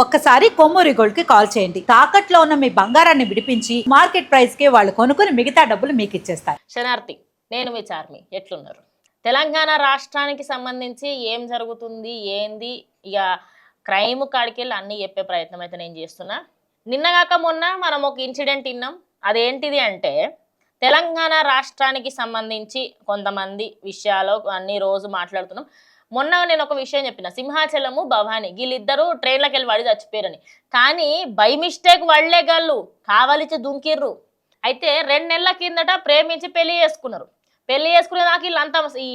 ఒక్కసారి కొమ్మూరి గోల్డ్కి కాల్ చేయండి. తాకట్లో ఉన్న మీ బంగారాన్ని విడిపించి మార్కెట్ ప్రైస్కి వాళ్ళు కొనుక్కుని మిగతా డబ్బులు మీకు ఇచ్చేస్తారు. శనార్థి నేను మీ చార్మి. ఎట్లున్నారు? తెలంగాణ రాష్ట్రానికి సంబంధించి ఏం జరుగుతుంది ఏంది? ఇక క్రైమ్ కాడికెళ్ళి అన్నీ చెప్పే ప్రయత్నం అయితే నేను చేస్తున్నా. నిన్నగాక మొన్న మనం ఒక ఇన్సిడెంట్ విన్నాం. అదేంటిది అంటే తెలంగాణ రాష్ట్రానికి సంబంధించి కొంతమంది విషయాలు అన్ని రోజు మాట్లాడుతున్నాం. మొన్న నేను ఒక విషయం చెప్పిన. సింహాచలము భవాని వీళ్ళిద్దరూ ట్రైన్లకు వెళ్ళి వాడి చచ్చిపోయారని. కానీ బై మిస్టేక్ వాళ్ళే గళ్ళు కావలిచి దుంకిర్రు. అయితే రెండు నెలల కిందట ప్రేమించి పెళ్ళి చేసుకున్నారు. పెళ్ళి చేసుకునే నాకు వీళ్ళంతా ఈ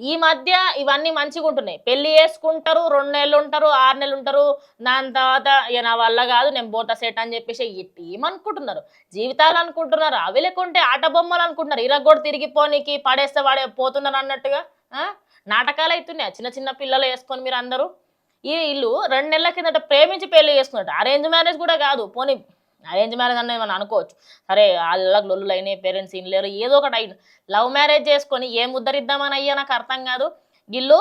ఈ మధ్య ఇవన్నీ మంచిగా ఉంటున్నాయి. పెళ్ళి చేసుకుంటారు రెండు నెలలు ఉంటారు ఆరు నెలలు ఉంటారు. దాని తర్వాత ఇక నా వల్ల కాదు నేను పోతా సెట్ అని చెప్పేసి ఇట్ ఏమనుకుంటున్నారు? జీవితాలు అనుకుంటున్నారు? అవి లేకుంటే ఆట బొమ్మలు అనుకుంటున్నారు. ఇరగొడు తిరిగిపోనికి పడేస్తే వాడే పోతున్నారు అన్నట్టుగా నాటకాలు అవుతున్నాయి. చిన్న చిన్న పిల్లలు వేసుకొని మీరు అందరూ. ఈ ఇల్లు రెండు నెలల కిందట ప్రేమించి పెళ్ళి చేసుకున్నట్టు. అరేంజ్ మ్యారేజ్ కూడా కాదు. పోనీ అరేంజ్ మ్యారేజ్ అన్న మనం అనుకోవచ్చు. సరే వాళ్ళకి లొల్లులు అయినాయి పేరెంట్స్ లేరు ఏదో ఒకటి అయింది. లవ్ మ్యారేజ్ చేసుకొని ఏం ఉద్ధరిద్దామని అయ్యా నాకు అర్థం కాదు. ఇల్లు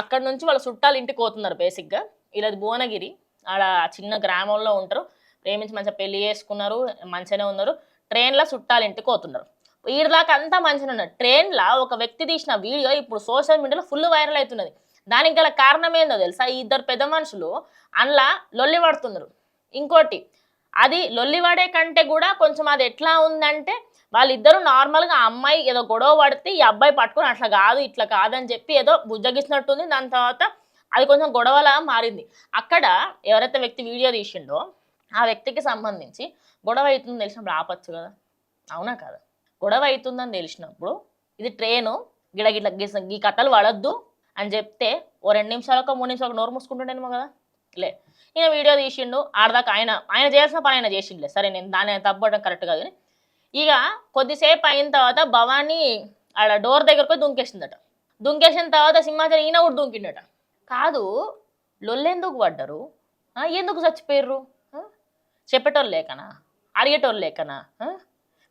అక్కడ నుంచి వాళ్ళ చుట్టాలు ఇంటికి పోతున్నారు బేసిక్గా వీళ్ళది భువనగిరి. ఆడ చిన్న గ్రామంలో ఉంటారు. ప్రేమించి మంచిగా పెళ్ళి చేసుకున్నారు మంచిగానే ఉన్నారు. ట్రైన్లో చుట్టాలు ఇంటికి పోతున్నారు. వీడిదాకా అంతా మంచిగా ఉన్నాడు ట్రైన్లో ఒక వ్యక్తి తీసిన వీడియో ఇప్పుడు సోషల్ మీడియాలో ఫుల్ వైరల్ అవుతున్నది. దానికి గల కారణం ఏందో తెలుసా? ఈ ఇద్దరు పెద్ద మనుషులు అందులో లొల్లి పడుతున్నారు. ఇంకోటి అది లొల్లివాడే కంటే కూడా కొంచెం అది ఎట్లా ఉందంటే వాళ్ళిద్దరూ నార్మల్గా ఆ అమ్మాయి ఏదో గొడవ పడితే ఈ అబ్బాయి పట్టుకుని అట్లా కాదు ఇట్లా కాదని చెప్పి ఏదో బుజ్జగిస్తున్నట్టుంది దాని తర్వాత అది కొంచెం గొడవలా మారింది. అక్కడ ఎవరైతే వ్యక్తి వీడియో తీసిండో ఆ వ్యక్తికి సంబంధించి గొడవ అవుతుంది తెలిసినప్పుడు ఆపచ్చు కదా. అవునా కదా? గొడవ అవుతుందని తెలిసినప్పుడు ఇది ట్రైను గిడ గిట్ల గీసిన ఈ కథలు పడద్దు అని చెప్తే ఓ రెండు నిమిషాలకు మూడు నిమిషాలకు నోరు మూసుకుంటుండేమో కదా? లే. ఈయన వీడియో తీసిండు ఆడదాకా ఆయన ఆయన చేయాల్సిన పని ఆయన చేసిండులే. సరే నేను దాని తప్పడం కరెక్ట్ కాదు కానీ ఇక కొద్దిసేపు అయిన తర్వాత భవానీ ఆడ డోర్ దగ్గరకు పోయి దుంకేసిందట. దుంకేసిన తర్వాత సింహాచలం ఈయన కూడా దుంకిండట. కాదు లొల్లెందుకు పడ్డరు? ఎందుకు చచ్చిపోయారు చెప్పేటోళ్ళు లేకనా? అడిగేటోళ్ళు లేకనా?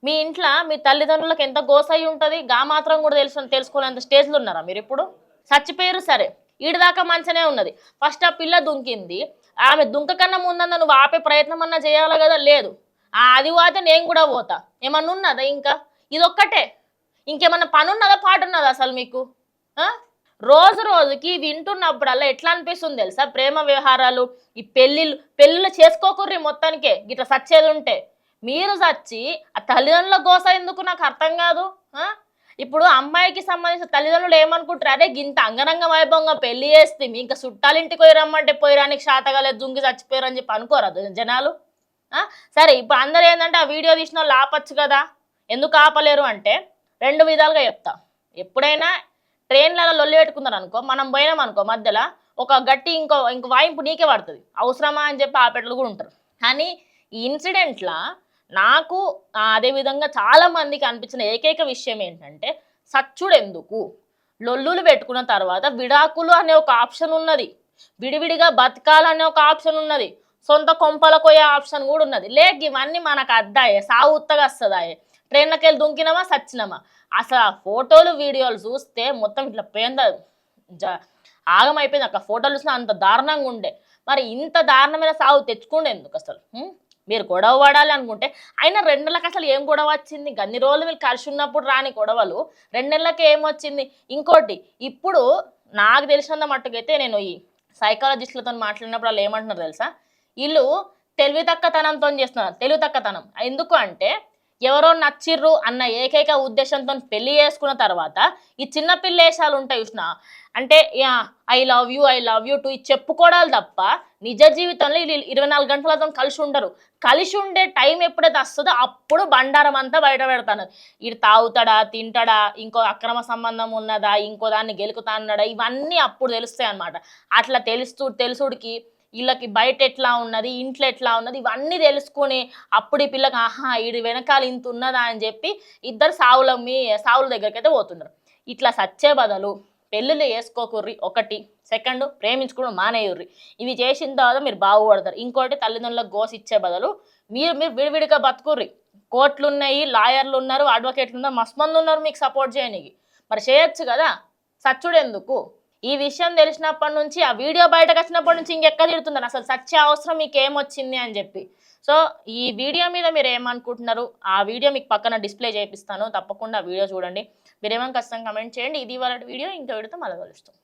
మీ ఇంట్లో మీ తల్లిదండ్రులకు ఎంత గోసయి ఉంటుంది గా మాత్రం కూడా తెలుసు తెలుసుకోలేంత స్టేజ్లో ఉన్నారా మీరు ఇప్పుడు? చచ్చిపోయారు సరే. ఈడిదాకా మంచినే ఉన్నది. ఫస్ట్ ఆ పిల్ల దుంకింది. ఆమె దుంకకన్నా ముందన్న నువ్వు ఆపే ప్రయత్నం అన్నా చేయాలి కదా? లేదు. ఆ అది పోతే నేను కూడా పోతా. ఏమన్నా ఉన్నదా ఇంకా? ఇదొక్కటే. ఇంకేమన్నా పని ఉన్నదా పాట ఉన్నదా అసలు మీకు? రోజు రోజుకి వింటున్నప్పుడల్లా ఎట్లా అనిపిస్తుంది తెలుసా? ప్రేమ వ్యవహారాలు ఈ పెళ్ళిళ్ళు పెళ్ళిళ్ళు చేసుకోకుర్రి మొత్తానికే. గిట్లా సచ్చేది ఉంటే. మీరు చచ్చి ఆ తల్లిదండ్రుల గోస ఎందుకు నాకు అర్థం కాదు? ఇప్పుడు అమ్మాయికి సంబంధించిన తల్లిదండ్రులు ఏమనుకుంటారు అరే గింత అంగరంగ వైభవంగా పెళ్ళి చేస్తే ఇంకా చుట్టాలింటికి పోయి రమ్మంటే పోయిరానికి శాతగాలేదు దుంగి చచ్చిపోయారు అని చెప్పి అనుకోరాదు జనాలు? సరే ఇప్పుడు అందరూ ఏంటంటే ఆ వీడియో తీసిన వాళ్ళు ఆపచ్చు కదా? ఎందుకు ఆపలేరు అంటే రెండు విధాలుగా చెప్తా. ఎప్పుడైనా ట్రైన్లలో లొల్లి పెట్టుకున్నారు అనుకో మనం పోయినాం అనుకో మధ్యలో ఒక గట్టి ఇంకో ఇంకో వాయింపు నీకే పడుతుంది. అవసరమా అని చెప్పి ఆపేటలు కూడా ఉంటారు. కానీ ఈ ఇన్సిడెంట్లా నాకు అదేవిధంగా చాలా మందికి అనిపించిన ఏకైక విషయం ఏంటంటే సచ్చుడు ఎందుకు లొల్లులు పెట్టుకున్న తర్వాత విడాకులు అనే ఒక ఆప్షన్ ఉన్నది. విడివిడిగా బతకాలనే ఒక ఆప్షన్ ఉన్నది. సొంత కొంపలకు పోయే ఆప్షన్ కూడా ఉన్నది. లేక ఇవన్నీ మనకు అద్దాయే సాగు ఉత్తగా వస్తుందాయే ట్రైన్లకి వెళ్ళి దుంకినామా సచ్చినామా? అసలు ఆ ఫోటోలు వీడియోలు చూస్తే మొత్తం ఇట్లా పేంద జ ఆగమైపోయింది. అక్కడ ఫోటోలు చూసినా అంత దారుణంగా ఉండే. మరి ఇంత దారుణమైన సాగు తెచ్చుకుండే ఎందుకు అసలు మీరు గొడవ పడాలి అనుకుంటే అయినా రెండు నెలలకు అసలు ఏం గొడవ వచ్చింది? గన్ని రోజులు వీళ్ళు కలిసి ఉన్నప్పుడు రాని గొడవలు రెండు నెలలకు ఏమొచ్చింది ఇంకోటి ఇప్పుడు నాకు తెలిసినంత మట్టుకైతే నేను ఈ సైకాలజిస్టులతో మాట్లాడినప్పుడు వాళ్ళు ఏమంటున్నారు తెలుసా? వీళ్ళు తెలివి తక్కతనంతో చేస్తున్నారు. తెలివి తక్కతనం ఎందుకు అంటే ఎవరో నచ్చిర్రు అన్న ఏకైక ఉద్దేశంతో పెళ్ళి చేసుకున్న తర్వాత ఈ చిన్న పిల్లేశాలు ఉంటాయి చూసిన అంటే I love you I love you too చెప్పుకోవడాలు తప్ప నిజ జీవితంలో వీళ్ళు ఇరవై నాలుగు గంటల అతను కలిసి ఉండరు. కలిసి ఉండే టైం ఎప్పుడైతే వస్తుందో అప్పుడు బండారం అంతా బయట పెడతాను. ఇది తాగుతాడా తింటాడా ఇంకో అక్రమ సంబంధం ఉన్నదా ఇంకో దాన్ని గెలుకుతా అన్నాడా ఇవన్నీ అప్పుడు తెలుస్తాయి అన్నమాట. అట్లా తెలుస్తూ తెలుసుడికి వీళ్ళకి బయట ఎట్లా ఉన్నది ఇంట్లో ఎట్లా ఉన్నది ఇవన్నీ తెలుసుకొని అప్పుడు ఈ పిల్లకి ఆహా ఇది వెనకాల ఇంత ఉన్నదా? అని చెప్పి ఇద్దరు సావుల మీ సావుల దగ్గరికి అయితే పోతున్నారు ఇట్లా సచ్చే బదులు పెళ్ళిళ్ళు వేసుకోకుర్రి ఒకటి. సెకండ్ ప్రేమించుకోవడం మానేయుర్రి. ఇవి చేసిన తర్వాత మీరు బాగుపడతారు. ఇంకోటి తల్లిదండ్రులకు గోసి ఇచ్చే బదులు మీరు మీరు విడివిడిగా బతుకుర్రి. కోర్టులు ఉన్నాయి లాయర్లు ఉన్నారు అడ్వకేట్లు ఉన్నారు మస్తు మంది ఉన్నారు మీకు సపోర్ట్ చేయడానికి మరి చేయొచ్చు కదా? సచ్చుడు ఎందుకు ఈ విషయం తెలిసినప్పటి నుంచి ఆ వీడియో బయటకు వచ్చినప్పటి నుంచి ఇంకెక్కడ తిడుతున్నారు అసలు సత్య అవసరం మీకు ఏమొచ్చింది అని చెప్పి. సో ఈ వీడియో మీద మీరు ఏమనుకుంటున్నారు? ఆ వీడియో మీకు పక్కన డిస్ప్లే చేపిస్తాను. తప్పకుండా ఆ వీడియో చూడండి. మీరు ఏమైనా ఖచ్చితంగా కమెంట్ చేయండి. ఇది వాళ్ళ వీడియో. ఇంకో వీడియోతో మళ్ళీ కలుస్తాం.